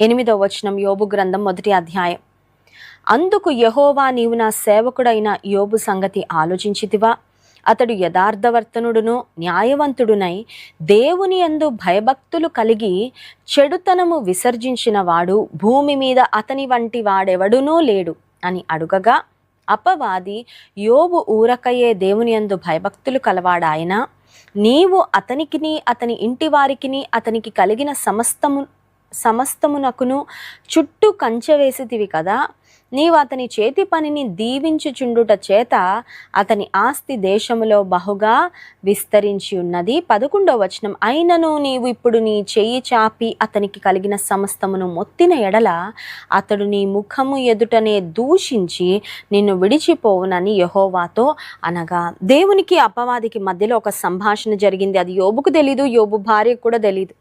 ఎనిమిదో వచనం యోబు గ్రంథం మొదటి అధ్యాయం. అందుకు యహోవా నీవు నా సేవకుడైన యోబు సంగతి ఆలోచించితివా. అతడు యథార్థవర్తనుడును న్యాయవంతుడునై దేవుని యందు భయభక్తులు కలిగి చెడుతనము విసర్జించిన వాడు భూమి మీద అతని వంటి వాడెవడునూ లేడు అని అడుగగా అపవాది యోబు ఊరకయ్యే దేవుని యందు భయభక్తులు కలవాడాయన నీవు అతనికిని అతని ఇంటి వారికిని అతనికి కలిగిన సమస్తము సమస్తమునకును చుట్టూ కంచె వేసితివి కదా. నీవు అతని చేతి పనిని దీవించుచుండుట చేత అతని ఆస్తి దేశములో బహుగా విస్తరించి ఉన్నది పదకొండవ వచనం. అయినను నీవు ఇప్పుడు నీ చెయ్యి చాపి అతనికి కలిగిన సమస్తమును మొత్తిన ఎడల అతడు నీ ముఖము ఎదుటనే దూషించి నిన్ను విడిచిపోవునని యహోవాతో అనగా దేవునికి అపవాదికి మధ్యలో ఒక సంభాషణ జరిగింది. అది యోబుకు తెలీదు యోబు భార్యకు కూడా తెలీదు.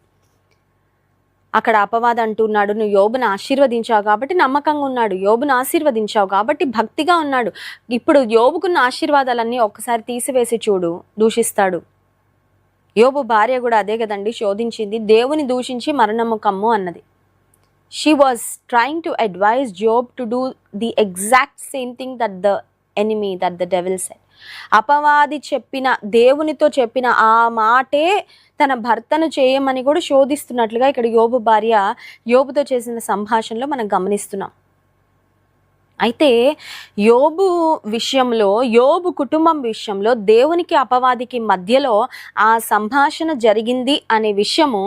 అక్కడ అపవాద అంటున్నాడు నువ్వు యోబును ఆశీర్వదించావు కాబట్టి నమ్మకంగా ఉన్నాడు యోబును ఆశీర్వదించావు కాబట్టి భక్తిగా ఉన్నాడు. ఇప్పుడు యోబుకున్న ఆశీర్వాదాలన్నీ ఒక్కసారి తీసివేసి చూడు దూషిస్తాడు. యోబు భార్య కూడా అదే కదండి శోధించింది దేవుని దూషించి మరణము కమ్ము అన్నది. She was trying to advise Job to do the exact same thing that the enemy that the devil said అపవాది చెప్పిన దేవునితో చెప్పిన ఆ మాటే తన భర్తను చేయమని కూడా శోధిస్తున్నట్లుగా ఇక్కడ యోబు భార్య యోబుతో చేసిన సంభాషణలో మనం గమనిస్తున్నాం. అయితే యోబు విషయంలో యోబు కుటుంబం విషయంలో దేవునికి అపవాదికి మధ్యలో ఆ సంభాషణ జరిగింది అనే విషయము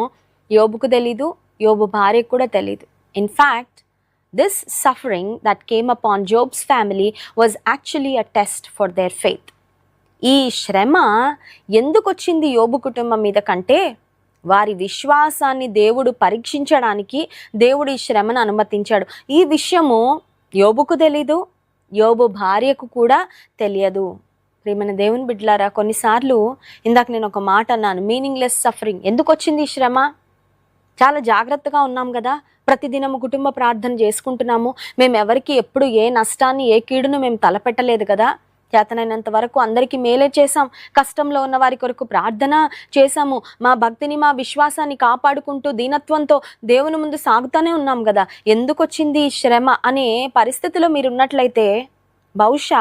యోబుకు తెలీదు యోబు భార్యకు కూడా తెలీదు. In fact this suffering that came upon Job's family was actually a test for their faith ఈ శ్రమ ఎందుకు వచ్చింది యోబు కుటుంబం మీద కంటే? వారి విశ్వాసాన్ని దేవుడు పరీక్షించడానికి దేవుడు ఈ శ్రమను అనుమతించాడు. ఈ విషయము యోబుకు తెలీదు యోబు భార్యకు కూడా తెలియదు. ప్రియమైన దేవుని బిడ్డలారా కొన్నిసార్లు ఇందాక నేను ఒక మాట అన్నాను మీనింగ్లెస్ సఫరింగ్ ఎందుకు వచ్చింది ఈ శ్రమ? చాలా జాగ్రత్తగా ఉన్నాం కదా ప్రతిదినము కుటుంబ ప్రార్థన చేసుకుంటున్నాము. మేము ఎవరికి ఎప్పుడు ఏ నష్టాన్ని ఏ కీడును మేము తలపెట్టలేదు కదా. చేతనైనంత వరకు అందరికీ మేలే చేశాం. కష్టంలో ఉన్న వారి కొరకు ప్రార్థన చేశాము. మా భక్తిని మా విశ్వాసాన్ని కాపాడుకుంటూ దీనత్వంతో దేవుని ముందు సాగుతూనే ఉన్నాం కదా. ఎందుకు వచ్చింది ఈ శ్రమ అనే పరిస్థితిలో మీరు ఉన్నట్లయితే బహుశా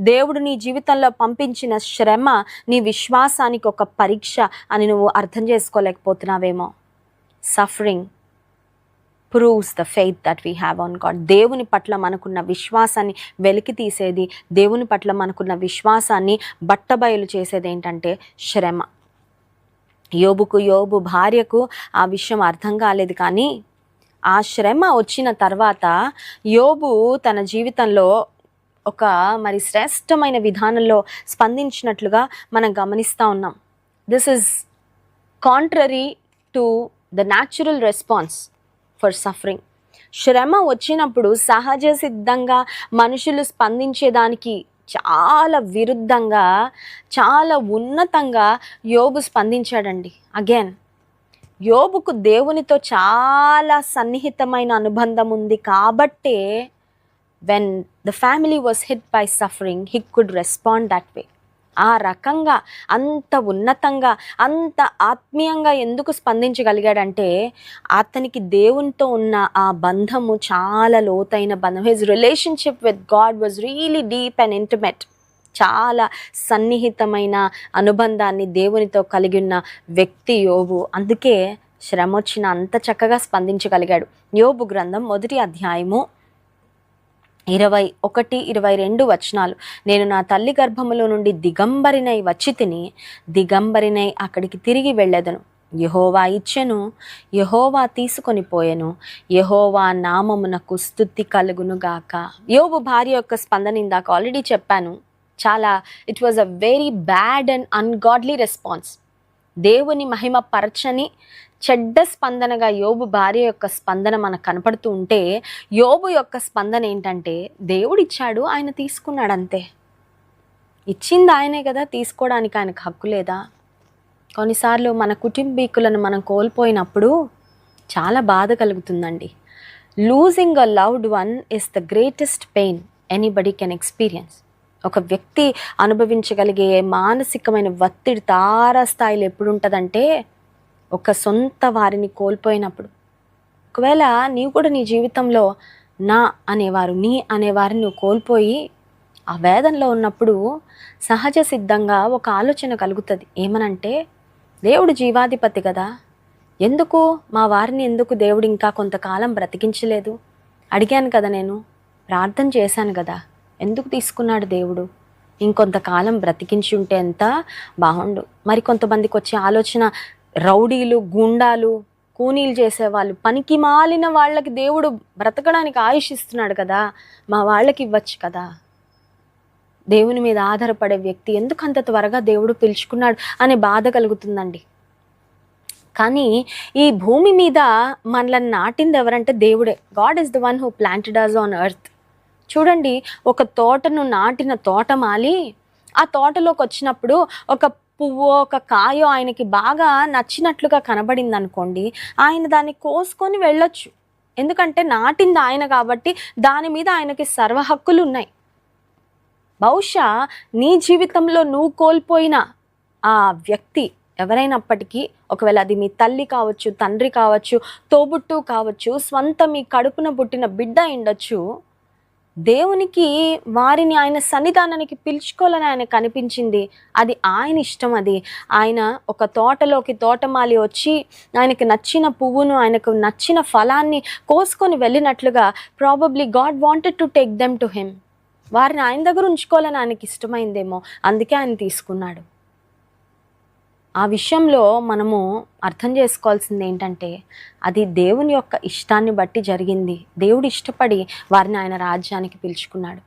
దేవుడు నీ జీవితంలో పంపించిన శ్రమ నీ విశ్వాసానికి ఒక పరీక్ష అని నువ్వు అర్థం చేసుకోలేకపోతున్నావేమో. Suffering proves the faith that we have on God దేవుని పట్ల మనకున్న విశ్వాసాన్ని వెలికి తీసేది దేవుని పట్ల మనకున్న విశ్వాసాన్ని బట్టబయలు చేసేది ఏంటంటే శ్రమ. యోబుకు యోబు భార్యకు ఆ విషయం అర్థం కాలేదు కానీ ఆ శ్రమ వచ్చిన తర్వాత యోబు తన జీవితంలో ఒక మరి శ్రేష్టమైన విధానంలో స్పందించినట్లుగా మనం గమనిస్తూ ఉన్నాం. This is contrary to the natural response for suffering శ్రమ వచ్చినప్పుడు సహజ సిద్ధంగా మనుషులు స్పందించేదానికి చాలా విరుద్ధంగా చాలా ఉన్నతంగా యోబు స్పందించాడండి. అగైన్ యోబుకు దేవునితో చాలా సన్నిహితమైన అనుబంధం ఉంది కాబట్టే when the family was hit by suffering he could respond that way ఆ రకంగా అంత ఉన్నతంగా అంత ఆత్మీయంగా ఎందుకు స్పందించగలిగాడంటే అతనికి దేవునితో ఉన్న ఆ బంధము చాలా లోతైన బంధం. His relationship with God was really deep and intimate చాలా సన్నిహితమైన అనుబంధాన్ని దేవునితో కలిగి ఉన్న వ్యక్తి యోగు అందుకే శ్రమ వచ్చిన అంత చక్కగా స్పందించగలిగాడు. యోబు గ్రంథం మొదటి అధ్యాయము ఇరవై ఒకటి ఇరవై రెండు వచనాలు. నేను నా తల్లి గర్భములో నుండి దిగంబరినై వచ్చి తిని దిగంబరినై అక్కడికి తిరిగి వెళ్ళదను. యహోవా ఇచ్చెను యహోవా తీసుకొని పోయెను. యహోవా నామమునకు స్థుతి కలుగును గాక. యోబు భార్య యొక్క స్పందన ఇందాక ఆల్రెడీ చెప్పాను. చాలా it was a very bad and ungodly response దేవుని మహిమ పరచని చెడ్డ స్పందనగా యోబు భార్య యొక్క స్పందన మనకు కనపడుతూ ఉంటే యోబు యొక్క స్పందన ఏంటంటే దేవుడు ఇచ్చాడు ఆయన తీసుకున్నాడు అంతే ఇచ్చింది ఆయనే కదా తీసుకోవడానికి ఆయనకు హక్కు లేదా? కొన్నిసార్లు మన కుటుంబీకులను మనం కోల్పోయినప్పుడు చాలా బాధ కలుగుతుందండి. Losing a loved one is the greatest pain anybody can experience ఒక వ్యక్తి అనుభవించగలిగే మానసికమైన ఒత్తిడి తారా స్థాయిలో ఎప్పుడు ఉంటుందంటే ఒక సొంత వారిని కోల్పోయినప్పుడు. ఒకవేళ నీవు కూడా నీ జీవితంలో నా అనేవారు నీ అనేవారిని నువ్వు కోల్పోయి ఆ వేదనలో ఉన్నప్పుడు సహజ సిద్ధంగా ఒక ఆలోచన కలుగుతుంది. ఏమనంటే దేవుడు జీవాధిపతి కదా ఎందుకు మా వారిని ఎందుకు దేవుడు ఇంకా కొంతకాలం బ్రతికించలేదు? అడిగాను కదా నేను ప్రార్థన చేశాను కదా ఎందుకు తీసుకున్నాడు దేవుడు? ఇంకొంతకాలం బ్రతికించి ఉంటే ఎంత బాగుండు. మరి కొంతమందికి వచ్చే ఆలోచన రౌడీలు గుండాలు కూనీలు చేసేవాళ్ళు పనికి మాలిన వాళ్ళకి దేవుడు బ్రతకడానికి ఆయుష్ ఇస్తున్నాడు కదా మా వాళ్ళకి ఇవ్వచ్చు కదా. దేవుని మీద ఆధారపడే వ్యక్తి ఎందుకు అంత త్వరగా దేవుడు పిలుచుకున్నాడు అనే బాధ కలుగుతుందండి. కానీ ఈ భూమి మీద మనల్ని నాటింది ఎవరంటే దేవుడే. God is the one who planted us on earth చూడండి ఒక తోటను నాటిన తోటమాలి ఆ తోటలోకి వచ్చినప్పుడు ఒక పువ్వు ఒక కాయో ఆయనకి బాగా నచ్చినట్లుగా కనబడింది అనుకోండి ఆయన దాన్ని కోసుకొని వెళ్ళొచ్చు. ఎందుకంటే నాటింది ఆయన కాబట్టి దాని మీద ఆయనకి సర్వ హక్కులు ఉన్నాయి. బహుశా నీ జీవితంలో నువ్వు కోల్పోయిన ఆ వ్యక్తి ఎవరైనప్పటికీ ఒకవేళ అది మీ తల్లి కావచ్చు తండ్రి కావచ్చు తోబుట్టు కావచ్చు స్వంత మీ కడుపున పుట్టిన బిడ్డ ఉండొచ్చు. దేవునికి వారిని ఆయన సన్నిధానానికి పిలుచుకోవాలని ఆయన కనిపించింది. అది ఆయన ఇష్టం అది. ఆయన ఒక తోటలోకి తోటమాలి వచ్చి ఆయనకు నచ్చిన పువ్వును ఆయనకు నచ్చిన ఫలాన్ని కోసుకొని వెళ్ళినట్లుగా probably God wanted to take them to him వారిని ఆయన దగ్గర ఉంచుకోవాలని ఆయనకి ఇష్టమైందేమో. అందుకే ఆయన తీసుకున్నాడు. ఆ విషయంలో మనము అర్థం చేసుకోవాల్సింది ఏంటంటే అది దేవుని యొక్క ఇష్టాన్ని బట్టి జరిగింది. దేవుడు ఇష్టపడి వారిని ఆయన రాజ్యానికి పిలుచుకున్నాడు.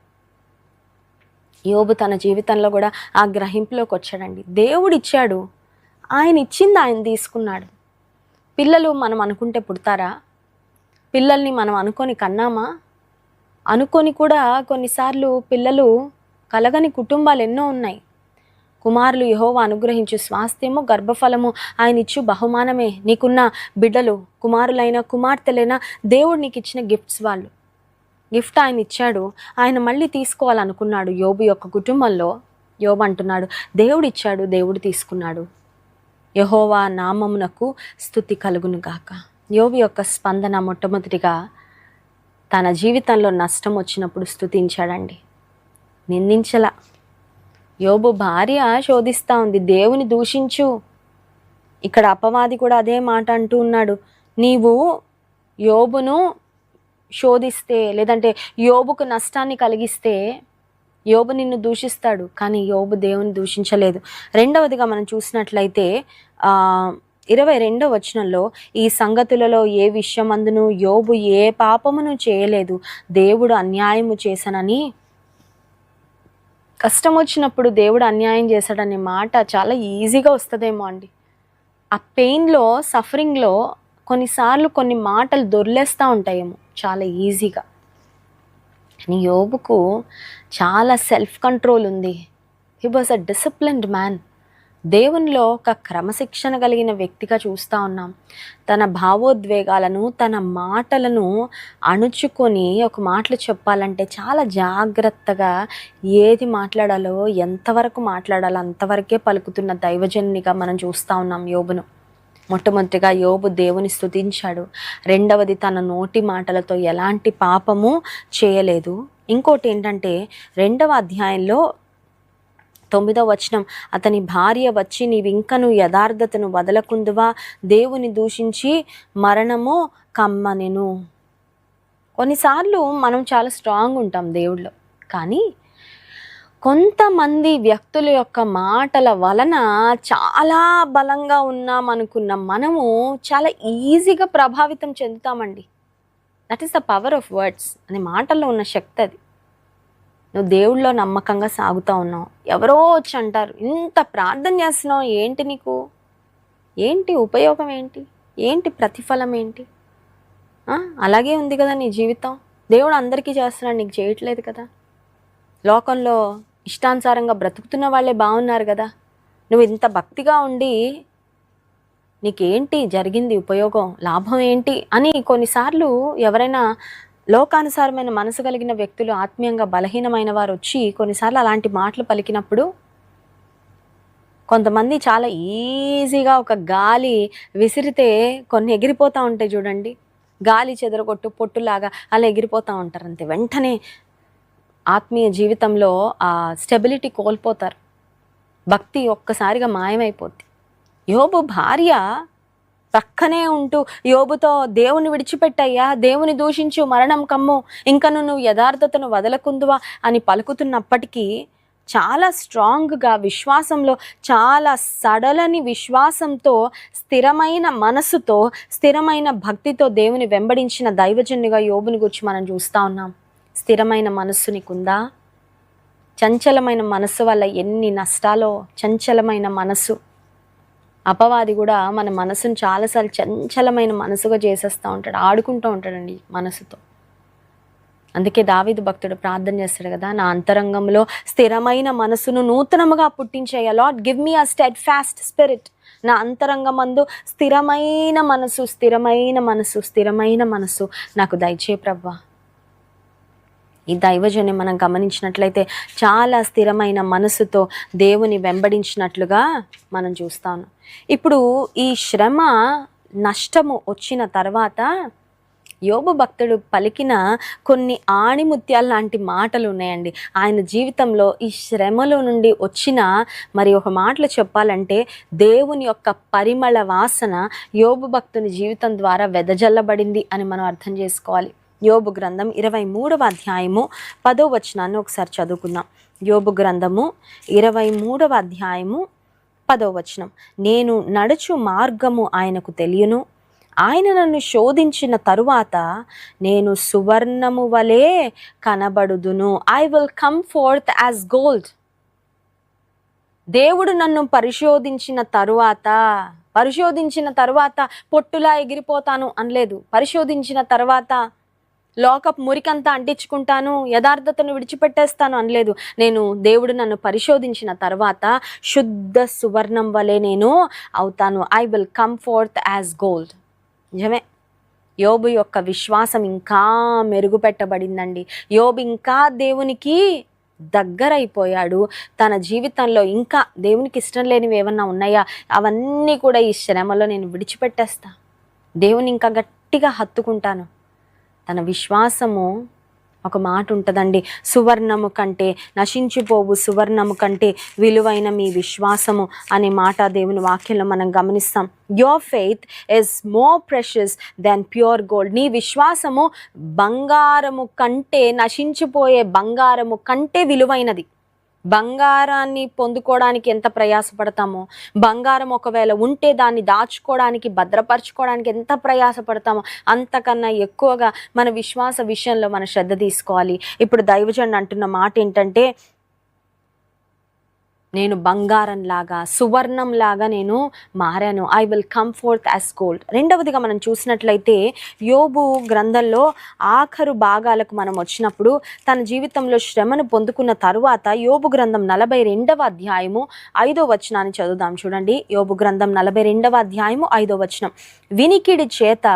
యోబు తన జీవితంలో కూడా ఆ గ్రహింపులోకి వచ్చాడండి. దేవుడు ఇచ్చాడు. ఆయన ఇచ్చింది ఆయన తీసుకున్నాడు. పిల్లలు మనం అనుకుంటే పుడతారా? పిల్లల్ని మనం అనుకొని కన్నామా? అనుకొని కూడా కొన్నిసార్లు పిల్లలు కలగని కుటుంబాలు ఎన్నో ఉన్నాయి. కుమారులు యహోవ అనుగ్రహించు స్వాస్థ్యము గర్భఫలము ఆయన ఇచ్చు బహుమానమే. నీకున్న బిడ్డలు కుమారులైన కుమార్తెలైనా దేవుడు నీకు ఇచ్చిన గిఫ్ట్స్ వాళ్ళు. గిఫ్ట్ ఆయన ఇచ్చాడు ఆయన మళ్ళీ తీసుకోవాలనుకున్నాడు. యోబు యొక్క కుటుంబంలో యోబు అంటున్నాడు దేవుడు ఇచ్చాడు దేవుడు తీసుకున్నాడు. యహోవా నామమునకు స్థుతి కలుగును గాక. యోబు యొక్క స్పందన మొట్టమొదటిగా తన జీవితంలో నష్టం వచ్చినప్పుడు స్థుతించాడండి. నిందించలా. యోబు భార్య శోధిస్తూ ఉంది దేవుని దూషించు. ఇక్కడ అపవాది కూడా అదే మాట అంటూ ఉన్నాడు. నీవు యోబును శోధిస్తే లేదంటే యోబుకు నష్టాన్ని కలిగిస్తే యోబు నిన్ను దూషిస్తాడు కానీ యోబు దేవుని దూషించలేదు. రెండవదిగా మనం చూసినట్లయితే ఇరవై రెండవ వచనంలో ఈ సంగతులలో ఏ విషయమందును యోబు ఏ పాపమును చేయలేదు. దేవుడు అన్యాయము చేశానని కష్టం వచ్చినప్పుడు దేవుడు అన్యాయం చేశాడనే మాట చాలా ఈజీగా వస్తుందేమో అండి. ఆ పెయిన్లో సఫరింగ్లో కొన్నిసార్లు కొన్ని మాటలు దొర్లేస్తూ ఉంటాయేమో చాలా ఈజీగా. కానీ యోబుకు చాలా సెల్ఫ్ కంట్రోల్ ఉంది. He was a disciplined man. దేవునిలో ఒక క్రమశిక్షణ కలిగిన వ్యక్తిగా చూస్తూ ఉన్నాం. తన భావోద్వేగాలను తన మాటలను అణుచుకొని ఒక మాటలు చెప్పాలంటే చాలా జాగ్రత్తగా ఏది మాట్లాడాలో ఎంతవరకు మాట్లాడాలో అంతవరకే పలుకుతున్న దైవజనునిగా మనం చూస్తూ ఉన్నాం యోబును. మొట్టమొదటిగా యోబు దేవుని స్థుతించాడు రెండవది తన నోటి మాటలతో ఎలాంటి పాపము చేయలేదు. ఇంకోటి ఏంటంటే రెండవ అధ్యాయంలో తొమ్మిదో వచనం అతని భార్య వచ్చి నీవింకను యథార్థతను వదలకుందువా? దేవుని దూషించి మరణము కమ్మనెను. కొన్నిసార్లు మనం చాలా స్ట్రాంగ్ ఉంటాం దేవుళ్ళు కానీ కొంతమంది వ్యక్తుల యొక్క మాటల వలన చాలా బలంగా ఉన్నాం అనుకున్న మనము చాలా ఈజీగా ప్రభావితం చెందుతామండి. That is the power of words అనే మాటల్లో ఉన్న శక్తి అది. నువ్వు దేవుళ్ళో నమ్మకంగా సాగుతూ ఉన్నావు. ఎవరో వచ్చి అంటారు ఇంత ప్రార్థన చేస్తున్నావు ఏంటి నీకు? ఏంటి ఉపయోగం ఏంటి? ఏంటి ప్రతిఫలం ఏంటి? అలాగే ఉంది కదా నీ జీవితం. దేవుడు అందరికీ చేస్తున్నాడు నీకు చేయట్లేదు కదా. లోకంలో ఇష్టానుసారంగా బ్రతుకుతున్న వాళ్ళే బాగున్నారు కదా. నువ్వు ఇంత భక్తిగా ఉండి నీకేంటి జరిగింది ఉపయోగం లాభం ఏంటి అని కొన్నిసార్లు ఎవరైనా లోకానుసారమైన మనసు కలిగిన వ్యక్తులు ఆత్మీయంగా బలహీనమైన వారు వచ్చి కొన్నిసార్లు అలాంటి మాటలు పలికినప్పుడు కొంతమంది చాలా ఈజీగా ఒక గాలి విసిరితే కొన్ని ఎగిరిపోతూ ఉంటాయి చూడండి. గాలి చెదరగొట్టు పొట్టులాగా అలా ఎగిరిపోతూ ఉంటారు అంతే. వెంటనే ఆత్మీయ జీవితంలో ఆ స్టెబిలిటీ కోల్పోతారు. భక్తి ఒక్కసారిగా మాయమైపోద్ది. యోబు భార్య పక్కనే ఉంటూ యోబుతో దేవుని విడిచిపెట్టయ్యా దేవుని దూషించు మరణం కమ్ము ఇంకను నువ్వు యథార్థతను వదలకుందువా అని పలుకుతున్నప్పటికీ చాలా స్ట్రాంగ్గా విశ్వాసంలో చాలా సడలని విశ్వాసంతో స్థిరమైన మనసుతో స్థిరమైన భక్తితో దేవుని వెంబడించిన దైవజన్యుగా యోబుని గురించి మనం చూస్తూ ఉన్నాం. స్థిరమైన మనస్సు నీకుందా? చంచలమైన మనసు వల్ల ఎన్ని నష్టాలో చంచలమైన మనసు అపవాది కూడా మన మనసును చాలాసార్లు చంచలమైన మనసుగా చేసేస్తూ ఉంటాడు ఆడుకుంటూ ఉంటాడండి మనసుతో. అందుకే దావిదు భక్తుడు ప్రార్థన చేస్తాడు కదా నా అంతరంగంలో స్థిరమైన మనసును నూతనముగా పుట్టించేయ. Lord give me a steadfast spirit. నా అంతరంగమందు స్థిరమైన మనసు స్థిరమైన మనసు స్థిరమైన మనసు నాకు దయచే ప్రవ్వా ఈ దైవజన్ని మనం గమనించినట్లయితే చాలా స్థిరమైన మనసుతో దేవుని వెంబడించినట్లుగా మనం చూస్తాను. ఇప్పుడు ఈ శ్రమ నష్టము వచ్చిన తర్వాత యోబు భక్తుడు పలికిన కొన్ని ఆణిముత్యాల లాంటి మాటలు ఉన్నాయండి. ఆయన జీవితంలో ఈ శ్రమలో నుండి వచ్చిన మరి ఒక మాటలు చెప్పాలంటే దేవుని యొక్క పరిమళ వాసన యోబు భక్తుని జీవితం ద్వారా వెదజల్లబడింది అని మనం అర్థం చేసుకోవాలి. యోబు గ్రంథం ఇరవై మూడవ అధ్యాయము పదో వచనాన్ని ఒకసారి చదువుకుందాం. యోబు గ్రంథము ఇరవై మూడవ అధ్యాయము పదో వచనం. నేను నడుచు మార్గము ఆయనకు తెలియను. ఆయన నన్ను శోధించిన తరువాత నేను సువర్ణము వలె కనబడుదును. I will come forth as gold దేవుడు నన్ను పరిశోధించిన తరువాత పరిశోధించిన తరువాత పొట్టులా ఎగిరిపోతాను అనలేదు. పరిశోధించిన తర్వాత లోకప్ మురికంతా అంటించుకుంటాను యథార్థతను విడిచిపెట్టేస్తాను అనలేదు. నేను దేవుడు నన్ను పరిశోధించిన తర్వాత శుద్ధ సువర్ణం వలె నేను అవుతాను. I will come forth as gold నిజమే. యోబు యొక్క విశ్వాసం ఇంకా మెరుగుపెట్టబడిందండి. యోబు ఇంకా దేవునికి దగ్గరైపోయాడు. తన జీవితంలో ఇంకా దేవునికి ఇష్టం లేనివి ఏమన్నా ఉన్నాయా? అవన్నీ కూడా ఈ శ్రమలో నేను విడిచిపెట్టేస్తా. దేవుని ఇంకా గట్టిగా హత్తుకుంటాను. తన విశ్వాసము ఒక మాట ఉంటుందండి. సువర్ణము కంటే నశించిపోవు సువర్ణము కంటే విలువైన మీ విశ్వాసము అనే మాట దేవుని వాక్యంలో మనం గమనిస్తాం. Your faith is more precious than pure gold నీ విశ్వాసము బంగారము కంటే నశించిపోయే బంగారము కంటే విలువైనది. బంగారాన్ని పొందుకోవడానికి ఎంత ప్రయాసపడతామో బంగారం ఒకవేళ ఉంటే దాన్ని దాచుకోవడానికి భద్రపరచుకోవడానికి ఎంత ప్రయాసపడతామో అంతకన్నా ఎక్కువగా మన విశ్వాస విషయంలో మన శ్రద్ధ తీసుకోవాలి. ఇప్పుడు దైవజన్ అంటున్న మాట ఏంటంటే నేను బంగారం లాగా సువర్ణం లాగా నేను మారాను. I will come forth as gold రెండవదిగా మనం చూసినట్లయితే యోబు గ్రంథంలో ఆఖరు భాగాలకు మనం వచ్చినప్పుడు తన జీవితంలో శ్రమను పొందుకున్న తరువాత యోబు గ్రంథం నలభై రెండవ అధ్యాయము ఐదో వచనాన్ని చదువుదాం చూడండి. యోబు గ్రంథం నలభై రెండవ అధ్యాయము ఐదో వచనం. వినికిడి చేత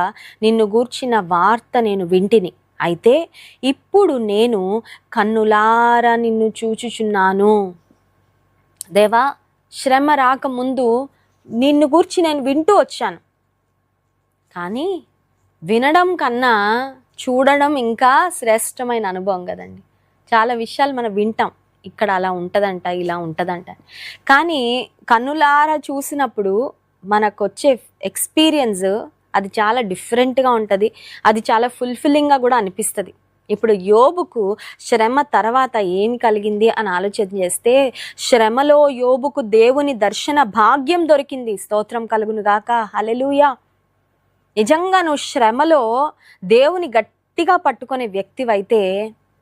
నిన్ను గూర్చిన వార్త నేను వింటిని. అయితే ఇప్పుడు నేను కన్నులారా నిన్ను చూచుచున్నాను. దేవా శ్రమ రాకముందు నిన్ను గూర్చి నేను వింటూ వచ్చాను. కానీ వినడం కన్నా చూడడం ఇంకా శ్రేష్టమైన అనుభవం కదండి. చాలా విషయాలు మనం వింటాం. ఇక్కడ అలా ఉంటుందంట ఇలా ఉంటుందంట కానీ కన్నులారా చూసినప్పుడు మనకు వచ్చే ఎక్స్పీరియన్స్ అది చాలా డిఫరెంట్గా ఉంటుంది. అది చాలా ఫుల్ఫిల్లింగ్గా కూడా అనిపిస్తుంది. ఇప్పుడు యోబుకు శ్రమ తర్వాత ఏమి కలిగింది అని ఆలోచన చేస్తే శ్రమలో యోబుకు దేవుని దర్శన భాగ్యం దొరికింది. స్తోత్రం కలుగునుగాక హలెలుయా నిజంగా నువ్వు శ్రమలో దేవుని గట్టిగా పట్టుకునే వ్యక్తివైతే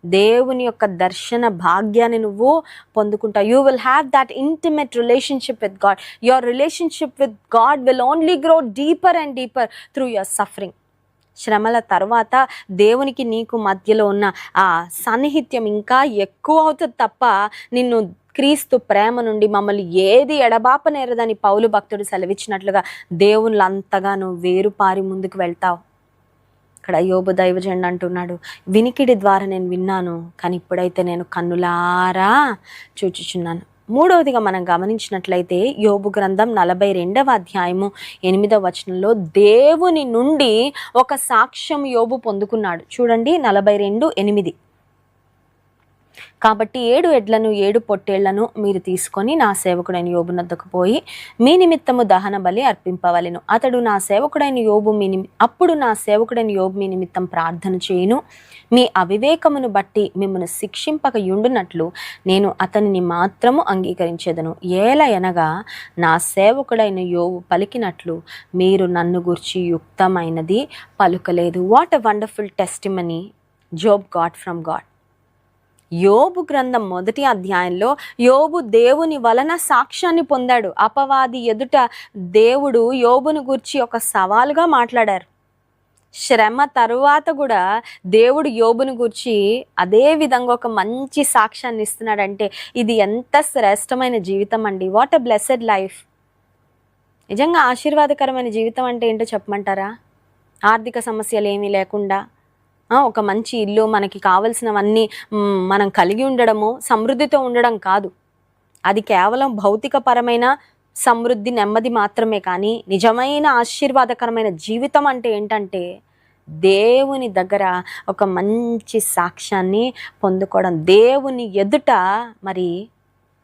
దేవుని యొక్క దర్శన భాగ్యాన్ని నువ్వు పొందుకుంటావు you will have that intimate relationship with God your relationship with God will only grow deeper and deeper through your suffering శ్రమల తర్వాత దేవునికి నీకు మధ్యలో ఉన్న ఆ సన్నిహిత్యం ఇంకా ఎక్కువ అవుతుంది తప్ప నిన్ను క్రీస్తు ప్రేమ నుండి మమ్మల్ని ఏది ఎడబాపనేరదని పౌలు భక్తుడు సెలవిచ్చినట్లుగా దేవుళ్ళంతగా వేరు వేరుపారి ముందుకు వెళ్తావు. ఇక్కడ యోబు దైవజండ అంటున్నాడు వినికిడి ద్వారా నేను విన్నాను కానీ ఇప్పుడైతే నేను కన్నులారా చూచుచున్నాను. మూడవదిగా మనం గమనించినట్లయితే యోబు గ్రంథం నలభై రెండవ అధ్యాయము ఎనిమిదవ వచనంలో దేవుని నుండి ఒక సాక్ష్యం యోబు పొందుకున్నాడు. చూడండి నలభై రెండు ఎనిమిది. కాబట్టి ఏడు ఎడ్లను ఏడు పొట్టేళ్ళను మీరు తీసుకొని నా సేవకుడైన యోబునద్దకు పోయి మీ నిమిత్తము దహన బలి అర్పింపవలను. అతడు నా సేవకుడైన యోబు మీ అప్పుడు నా సేవకుడైన యోబు మీ నిమిత్తం ప్రార్థన చేయును. మీ అవివేకమును బట్టి మిమ్మల్ని శిక్షింపక యుండునట్లు నేను అతనిని మాత్రము అంగీకరించేదను. ఏలయనగా నా సేవకుడైన యోవు పలికినట్లు మీరు నన్ను గుర్చి యుక్తమైనది పలుకలేదు. What a wonderful testimony Job God from God యోబు గ్రంథం మొదటి అధ్యాయంలో యోబు దేవుని వలన సాక్ష్యాన్ని పొందాడు. అపవాది ఎదుట దేవుడు యోబును గురించి ఒక సవాలుగా మాట్లాడారు. శ్రమ తరువాత కూడా దేవుడు యోబును గురించి అదే విధంగా ఒక మంచి సాక్ష్యాన్ని ఇస్తున్నాడంటే ఇది ఎంత శ్రేష్టమైన జీవితం అండి. వాట్ ఎ బ్లెస్సెడ్ లైఫ్ నిజంగా ఆశీర్వాదకరమైన జీవితం అంటే ఏంటో చెప్పమంటారా? ఆర్థిక సమస్యలు ఏమీ లేకుండా ఒక మంచి ఇల్లు మనకి కావలసినవన్నీ మనం కలిగి ఉండడము సమృద్ధితో ఉండడం కాదు. అది కేవలం భౌతికపరమైన సమృద్ధి నెమ్మది మాత్రమే కానీ నిజమైన ఆశీర్వాదకరమైన జీవితం అంటే ఏంటంటే దేవుని దగ్గర ఒక మంచి సాక్ష్యాన్ని పొందుకోవడం. దేవుని ఎదుట మరి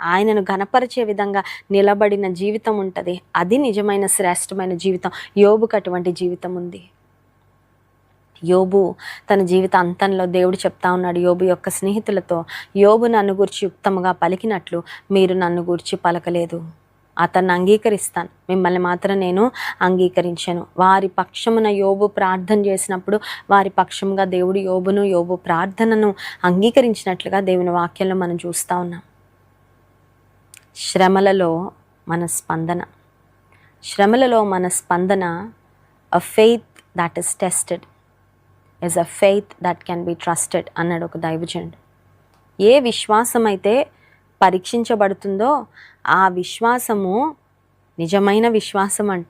ఆయనను గనపరిచే విధంగా నిలబడిన జీవితం ఉంటుంది. అది నిజమైన శ్రేష్టమైన జీవితం. యోబుకు అటువంటి జీవితం ఉంది. యోబు తన జీవిత అంతంలో దేవుడు చెప్తా ఉన్నాడు యోబు యొక్క స్నేహితులతో యోబు నన్ను గురించి యుక్తముగా పలికినట్లు మీరు నన్ను గురించి పలకలేదు. అతన్ని అంగీకరిస్తాను. మిమ్మల్ని మాత్రం నేను అంగీకరించాను. వారి పక్షమున యోబు ప్రార్థన చేసినప్పుడు వారి పక్షంగా దేవుడు యోబును యోబు ప్రార్థనను అంగీకరించినట్లుగా దేవుని వాక్యంలో మనం చూస్తూ ఉన్నాం. శ్రమలలో మన స్పందన శ్రమలలో మన స్పందన a faith that is tested is a faith that can be trusted అన్నాడు ఒక దైవజనుడు. ఏ విశ్వాసం అయితే పరీక్షించబడుతుందో ఆ విశ్వాసము నిజమైన విశ్వాసం అంట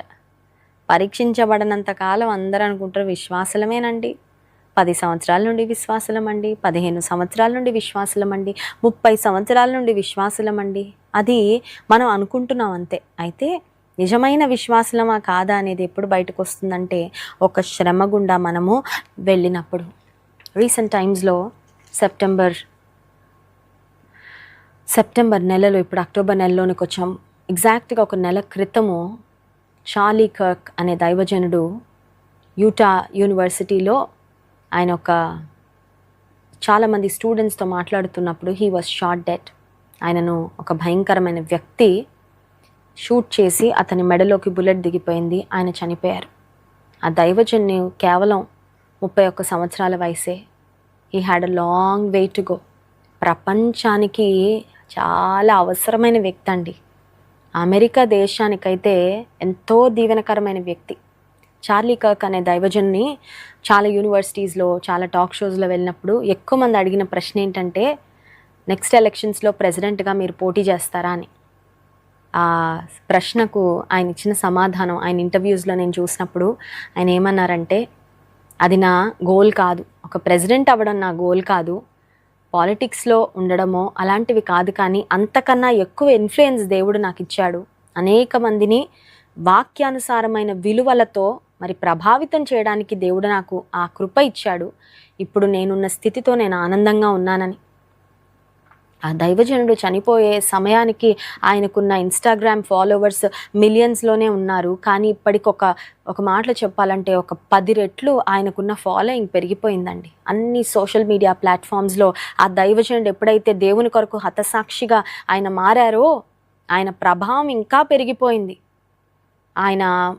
పరీక్షించబడనంత కాలం అందరూ అనుకుంటారు విశ్వాసలమేనండి. పది సంవత్సరాల నుండి విశ్వాసలమండి పదిహేను సంవత్సరాల నుండి విశ్వాసలమండి ముప్పై సంవత్సరాల నుండి విశ్వాసలమండి. అది మనం అనుకుంటున్నాం అంతే. అయితే నిజమైన విశ్వాసలమా కాదా అనేది ఎప్పుడు బయటకు వస్తుందంటే ఒక శ్రమ గుండా మనము వెళ్ళినప్పుడు. రీసెంట్ టైమ్స్లో సెప్టెంబర్ సెప్టెంబర్ నెలలో ఇప్పుడు అక్టోబర్ నెలలోనికి వచ్చాం. ఎగ్జాక్ట్గా ఒక నెల క్రితము చార్లీ కర్క్ అనే దైవజనుడు యూటా యూనివర్సిటీలో ఆయన ఒక చాలామంది స్టూడెంట్స్తో మాట్లాడుతున్నప్పుడు హీ వాజ్ షార్ట్ డెట్ ఆయనను ఒక భయంకరమైన వ్యక్తి షూట్ చేసి అతని మెడలోకి బుల్లెట్ దిగిపోయింది. ఆయన చనిపోయారు. ఆ దైవజన్ని కేవలం ముప్పై ఒక్క సంవత్సరాల వయసే. He had a long way to go ప్రపంచానికి చాలా అవసరమైన వ్యక్తి అండి అమెరికా దేశానికైతే ఎంతో దీవెనకరమైన వ్యక్తి. చార్లీ కర్క్ అనే దైవజన్ని చాలా యూనివర్సిటీస్లో చాలా టాక్ షోస్లో వెళ్ళినప్పుడు ఎక్కువ మంది అడిగిన ప్రశ్న ఏంటంటే నెక్స్ట్ ఎలక్షన్స్లో ప్రెసిడెంట్గా మీరు పోటీ చేస్తారా? అని. ఆ ప్రశ్నకు ఆయన ఇచ్చిన సమాధానం ఆయన ఇంటర్వ్యూస్లో నేను చూసినప్పుడు ఆయన ఏమన్నారంటే అది నా గోల్ కాదు. ఒక ప్రెసిడెంట్ అవ్వడం నా గోల్ కాదు. పాలిటిక్స్లో ఉండడమో అలాంటివి కాదు కానీ అంతకన్నా ఎక్కువ ఇన్ఫ్లుయెన్స్ దేవుడు నాకు ఇచ్చాడు అనేక మందిని వాక్యానుసారమైన విలువలతో మరి ప్రభావితం చేయడానికి దేవుడు నాకు ఆ కృప ఇచ్చాడు. ఇప్పుడు నేనున్న స్థితితో నేను ఆనందంగా ఉన్నానని. ఆ దైవజనుడు చనిపోయే సమయానికి ఆయనకున్న ఇన్స్టాగ్రామ్ ఫాలోవర్స్ మిలియన్స్లోనే ఉన్నారు. కానీ ఇప్పటికొక ఒక ఒక మాటలో చెప్పాలంటే ఒక పది రెట్లు ఆయనకున్న ఫాలోయింగ్ పెరిగిపోయిందండి. అన్ని సోషల్ మీడియా ప్లాట్ఫామ్స్లో ఆ దైవజనుడు ఎప్పుడైతే దేవుని కొరకు హతసాక్షిగా ఆయన మారారో ఆయన ప్రభావం ఇంకా పెరిగిపోయింది. ఆయన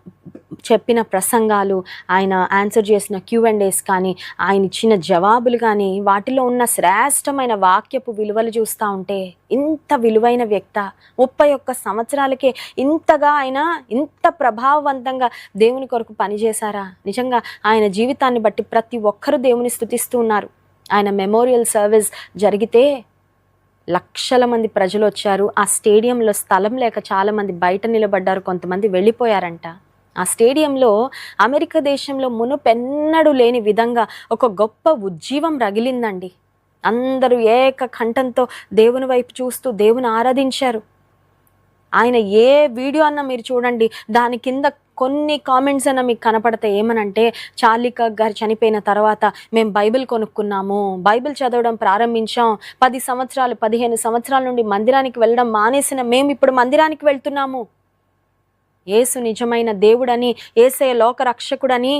చెప్పిన ప్రసంగాలు ఆయన ఆన్సర్ చేసిన క్యూ అండ్ డేస్ కానీ ఆయన ఇచ్చిన జవాబులు కానీ వాటిలో ఉన్న శ్రేష్టమైన వాక్యపు విలువలు చూస్తూ ఉంటే ఇంత విలువైన వ్యక్త ముప్పై ఒక్క సంవత్సరాలకే ఇంతగా ఆయన ఇంత ప్రభావవంతంగా దేవుని కొరకు పనిచేశారా? నిజంగా ఆయన జీవితాన్ని బట్టి ప్రతి ఒక్కరూ దేవుని స్థుతిస్తూ ఉన్నారు. ఆయన మెమోరియల్ సర్వీస్ జరిగితే లక్షల మంది ప్రజలు వచ్చారు. ఆ స్టేడియంలో స్థలం లేక చాలామంది బయట నిలబడ్డారు. కొంతమంది వెళ్ళిపోయారంట. ఆ స్టేడియంలో అమెరికా దేశంలో మునుపెన్నడూ లేని విధంగా ఒక గొప్ప ఉజ్జీవం రగిలిందండి. అందరూ ఏక కంఠంతో దేవుని వైపు చూస్తూ దేవుని ఆరాధించారు. ఆయన ఏ వీడియో అన్నా మీరు చూడండి. దాని కింద కొన్ని కామెంట్స్ అయినా మీకు కనపడతాయి ఏమనంటే చార్లిక గారు చనిపోయిన తర్వాత మేము బైబిల్ కొనుక్కున్నాము. బైబిల్ చదవడం ప్రారంభించాం. పది సంవత్సరాలు పదిహేను సంవత్సరాల నుండి మందిరానికి వెళ్ళడం మానేసిన మేము ఇప్పుడు మందిరానికి వెళ్తున్నాము. యేసు నిజమైన దేవుడని ఏసయ లోకరక్షకుడని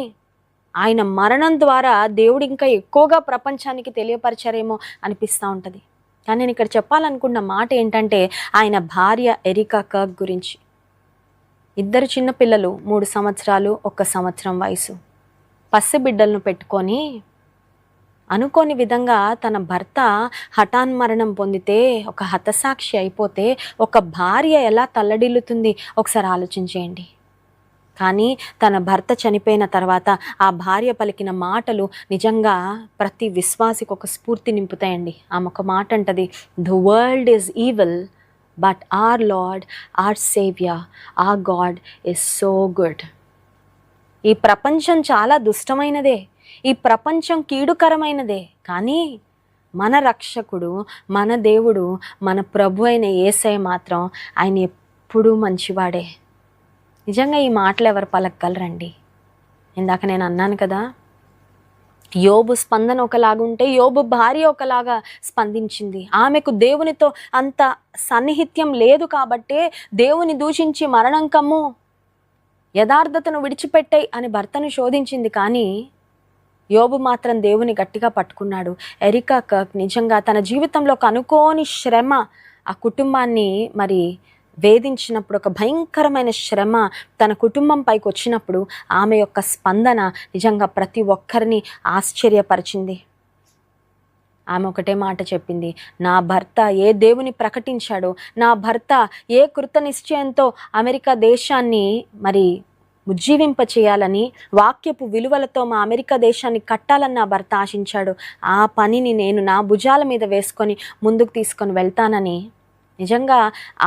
ఆయన మరణం ద్వారా దేవుడు ఇంకా ఎక్కువగా ప్రపంచానికి తెలియపరిచారేమో అనిపిస్తూ ఉంటుంది. కానీ నేను ఇక్కడ చెప్పాలనుకున్న మాట ఏంటంటే ఆయన భార్య ఎరికా కర్గ్ గురించి. ఇద్దరు చిన్నపిల్లలు మూడు సంవత్సరాలు ఒక సంవత్సరం వయసు. పసిబిడ్డలను పెట్టుకొని అనుకోని విధంగా తన భర్త హఠాన్మరణం పొందితే ఒక హతసాక్షి అయిపోతే ఒక భార్య ఎలా తల్లడిల్లుతుంది? ఒకసారి ఆలోచించేయండి. కానీ తన భర్త చనిపోయిన తర్వాత ఆ భార్య పలికిన మాటలు నిజంగా ప్రతి విశ్వాసికి ఒక స్ఫూర్తి నింపుతాయండి. ఆమె ఒక మాట అంటది the world is evil but our Lord our saviour our God is so good ఈ ప్రపంచం చాలా దుష్టమైనదే. ఈ ప్రపంచం కీడుకరమైనదే. కానీ మన రక్షకుడు మన దేవుడు మన ప్రభు అయిన ఏసై మాత్రం ఆయన ఎప్పుడూ మంచివాడే. నిజంగా ఈ మాటలు ఎవరు పలకగలరండి? ఇందాక నేను అన్నాను కదా యోబు స్పందన ఒకలాగుంటే యోబు భార్య ఒకలాగా స్పందించింది. ఆమెకు దేవునితో అంత సన్నిహిత్యం లేదు కాబట్టే దేవుని దూషించి మరణం కమ్ము యథార్థతను విడిచిపెట్టాయి అని భర్తను శోధించింది. కానీ యోబు మాత్రం దేవుని గట్టిగా పట్టుకున్నాడు. ఎరికా కర్క్ నిజంగా తన జీవితంలో కనుకోని శ్రమ ఆ కుటుంబాన్ని మరి వేధించినప్పుడు ఒక భయంకరమైన శ్రమ తన కుటుంబం పైకి వచ్చినప్పుడు ఆమె యొక్క స్పందన నిజంగా ప్రతి ఒక్కరిని ఆశ్చర్యపరిచింది. ఆమె ఒకటే మాట చెప్పింది నా భర్త ఏ దేవుని ప్రకటించాడో నా భర్త ఏ కృత నిశ్చయంతో అమెరికా దేశాన్ని మరి ఉజ్జీవింప చేయాలని వాక్యపు విలువలతో మా అమెరికా దేశాన్ని కట్టాలని నా భర్త ఆశించాడు. ఆ పనిని నేను నా భుజాల మీద వేసుకొని ముందుకు తీసుకొని వెళ్తానని నిజంగా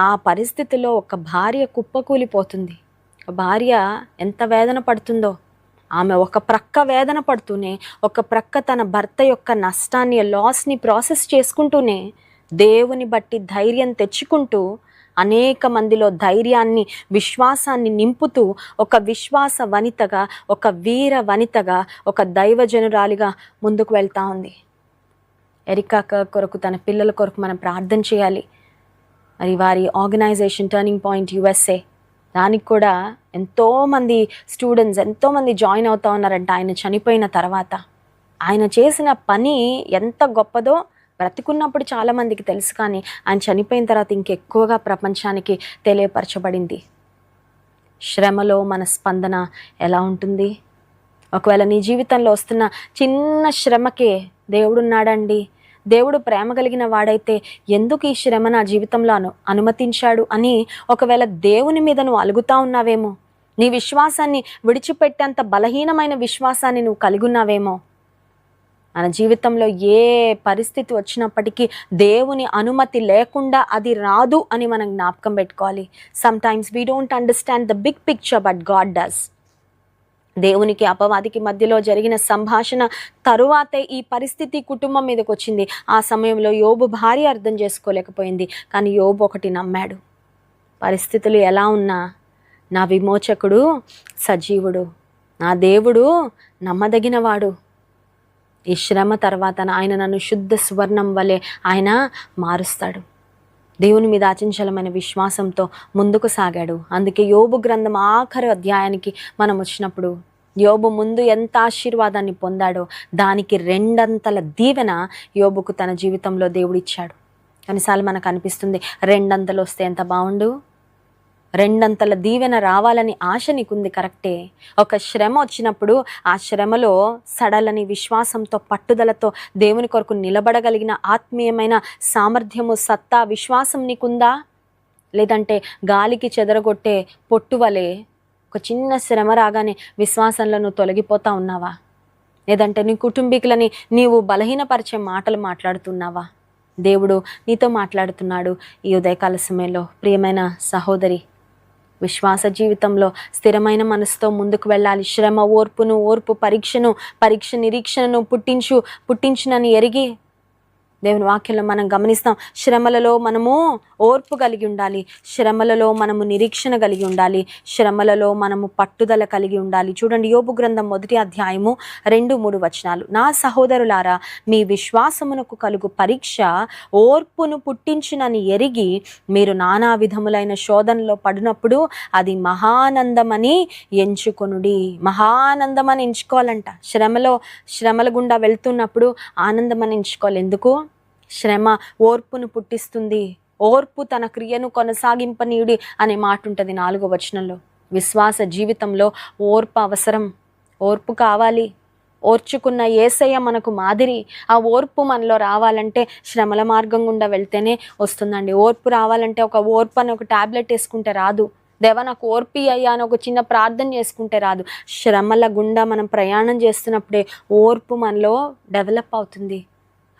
ఆ పరిస్థితిలో ఒక భార్య కుప్పకూలిపోతుంది భార్య ఎంత వేదన పడుతుందో. ఆమె ఒక ప్రక్క వేదన పడుతూనే ఒక ప్రక్క తన భర్త యొక్క నష్టాన్ని లాస్ని ప్రాసెస్ చేసుకుంటూనే దేవుని బట్టి ధైర్యం తెచ్చుకుంటూ అనేక మందిలో ధైర్యాన్ని విశ్వాసాన్ని నింపుతూ ఒక విశ్వాస వనితగా ఒక వీర వనితగా ఒక దైవజనురాలిగా ముందుకు వెళ్తా ఉంది. ఎరికాక కొరకు తన పిల్లల కొరకు మనం ప్రార్థన చేయాలి. మరి వారి ఆర్గనైజేషన్ టర్నింగ్ పాయింట్ యుఎస్ఏ. దానికి కూడా ఎంతోమంది స్టూడెంట్స్ ఎంతోమంది జాయిన్ అవుతా ఉన్నారంట ఆయన చనిపోయిన తర్వాత. ఆయన చేసిన పని ఎంత గొప్పదో బ్రతికున్నప్పుడు చాలామందికి తెలుసు కానీ ఆయన చనిపోయిన తర్వాత ఇంకెక్కువగా ప్రపంచానికి తెలియపరచబడింది. శ్రమలో మన స్పందన ఎలా ఉంటుంది? ఒకవేళ నీ జీవితంలో వస్తున్న చిన్న శ్రమకే దేవుడున్నాడండి. దేవుడు ప్రేమ కలిగిన వాడైతే ఎందుకు ఈ శ్రమ నా జీవితంలో అను అనుమతించాడు అని ఒకవేళ దేవుని మీద నువ్వు అలుగుతా ఉన్నావేమో? నీ విశ్వాసాన్ని విడిచిపెట్టేంత బలహీనమైన విశ్వాసాన్ని నువ్వు కలిగి ఉన్నావేమో? మన జీవితంలో ఏ పరిస్థితి వచ్చినప్పటికీ దేవుని అనుమతి లేకుండా అది రాదు అని మనం జ్ఞాపకం పెట్టుకోవాలి. Sometimes we don't understand the big picture but God does దేవునికి అపవాదికి మధ్యలో జరిగిన సంభాషణ తరువాతే ఈ పరిస్థితి కుటుంబం మీదకి వచ్చింది. ఆ సమయంలో యోబు భార్య అర్థం చేసుకోలేకపోయింది. కానీ యోబు ఒకటి నమ్మాడు. పరిస్థితులు ఎలా ఉన్నా నా విమోచకుడు సజీవుడు. నా దేవుడు నమ్మదగినవాడు. ఈ శ్రమ తర్వాత ఆయన నన్ను శుద్ధ సువర్ణం వలె ఆయన మారుస్తాడు. దేవుని మీద అచంచలమైన విశ్వాసంతో ముందుకు సాగాడు. అందుకే యోబు గ్రంథం ఆఖరి అధ్యాయానికి మనం వచ్చినప్పుడు యోబు ముందు ఎంత ఆశీర్వాదాన్ని పొందాడో దానికి రెండంతల దీవెన యోబుకు తన జీవితంలో దేవుడిచ్చాడు. కొన్నిసార్లు మనకు అనిపిస్తుంది రెండంతలు వస్తే ఎంత బాగుండు రెండంతల దీవెన రావాలని ఆశ నీకుంది కరెక్టే. ఒక శ్రమ వచ్చినప్పుడు ఆ శ్రమలో సడలని విశ్వాసంతో పట్టుదలతో దేవుని కొరకు నిలబడగలిగిన ఆత్మీయమైన సామర్థ్యము సత్తా విశ్వాసం నీకుందా? లేదంటే గాలికి చెదరగొట్టే పొట్టువలే ఒక చిన్న శ్రమ రాగానే విశ్వాసంలో నువ్వు తొలగిపోతా ఉన్నావా? లేదంటే నీ కుటుంబీకులని నీవు బలహీనపరిచే మాటలు మాట్లాడుతున్నావా? దేవుడు నీతో మాట్లాడుతున్నాడు ఈ ఉదయకాల సమయంలో. ప్రియమైన సహోదరి విశ్వాస జీవితంలో స్థిరమైన మనసుతో ముందుకు వెళ్ళాలి. శ్రమ ఓర్పును ఓర్పు పరీక్షను పరీక్ష నిరీక్షణను పుట్టించు పుట్టించునని ఎరిగి దేవుని వాక్యంలో మనం గమనిస్తాం. శ్రమలలో మనము ఓర్పు కలిగి ఉండాలి. శ్రమలలో మనము నిరీక్షణ కలిగి ఉండాలి. శ్రమలలో మనము పట్టుదల కలిగి ఉండాలి. చూడండి యోబు గ్రంథం మొదటి అధ్యాయము రెండు మూడు వచనాలు. నా సహోదరులారా మీ విశ్వాసమునకు కలుగు పరీక్ష ఓర్పును పుట్టించునని ఎరిగి మీరు నానా విధములైన శోధనలో పడినప్పుడు అది మహానందమని ఎంచుకొనుడి. మహానందమని ఎంచుకోవాలంట. శ్రమలో శ్రమల గుండా వెళ్తున్నప్పుడు ఆనందమని ఎంచుకోవాలి. ఎందుకు? శ్రమ ఓర్పును పుట్టిస్తుంది. ఓర్పు తన క్రియను కొనసాగింపనీయుడి అనే మాట ఉంటుంది నాలుగో వచనంలో. విశ్వాస జీవితంలో ఓర్పు అవసరం. ఓర్పు కావాలి. ఓర్చుకున్న ఏసయ్య మనకు మాదిరి. ఆ ఓర్పు మనలో రావాలంటే శ్రమల మార్గం గుండా వెళ్తేనే వస్తుందండి. ఓర్పు రావాలంటే ఒక ఓర్పు అని ఒక టాబ్లెట్ వేసుకుంటే రాదు. దేవా నాకు ఓర్పి అయ్యా అని ఒక చిన్న ప్రార్థన చేసుకుంటే రాదు. శ్రమల గుండా మనం ప్రయాణం చేస్తున్నప్పుడే ఓర్పు మనలో డెవలప్ అవుతుంది.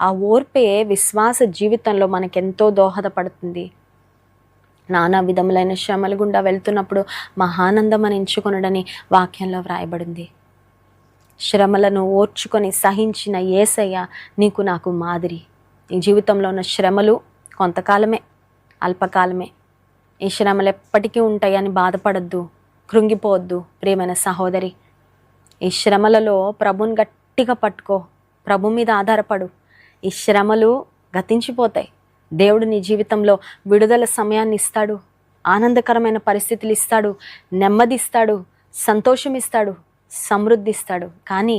ఆ ఓర్పే విశ్వాస జీవితంలో మనకెంతో దోహదపడుతుంది. నానా విధములైన శ్రమల గుండా వెళ్తున్నప్పుడు మహానందం అని ఎంచుకొనడని వాక్యంలో వ్రాయబడింది. శ్రమలను ఓర్చుకొని సహించిన ఏసయ్య నీకు నాకు మాదిరి. ఈ జీవితంలో ఉన్న శ్రమలు కొంతకాలమే అల్పకాలమే. ఈ శ్రమలు ఎప్పటికీ ఉంటాయని బాధపడద్దు కృంగిపోవద్దు ప్రియమైన సహోదరి. ఈ శ్రమలలో ప్రభుని గట్టిగా పట్టుకో ప్రభు మీద ఆధారపడు. ఈ శ్రమలు గతించిపోతాయి. దేవుడు నీ జీవితంలో విడుదల సమయాన్ని ఇస్తాడు. ఆనందకరమైన పరిస్థితులు ఇస్తాడు. నెమ్మది ఇస్తాడు సంతోషం ఇస్తాడు సమృద్ధి ఇస్తాడు కానీ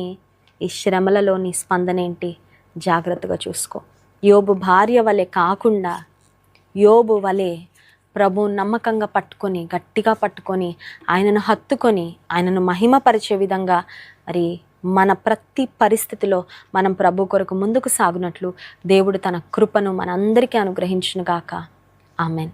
ఈ శ్రమలలోని స్పందన ఏంటి? జాగ్రత్తగా చూసుకో. యోబు భార్య వలె కాకుండా యోబు వలె ప్రభు నమ్మకంగా పట్టుకొని గట్టిగా పట్టుకొని ఆయనను హత్తుకొని ఆయనను మహిమపరిచే విధంగా మరి మన ప్రతి పరిస్థితిలో మనం ప్రభు కొరకు ముందుకు సాగునట్లు దేవుడు తన కృపను మనందరికీ అనుగ్రహించునుగాక. ఆమెన్.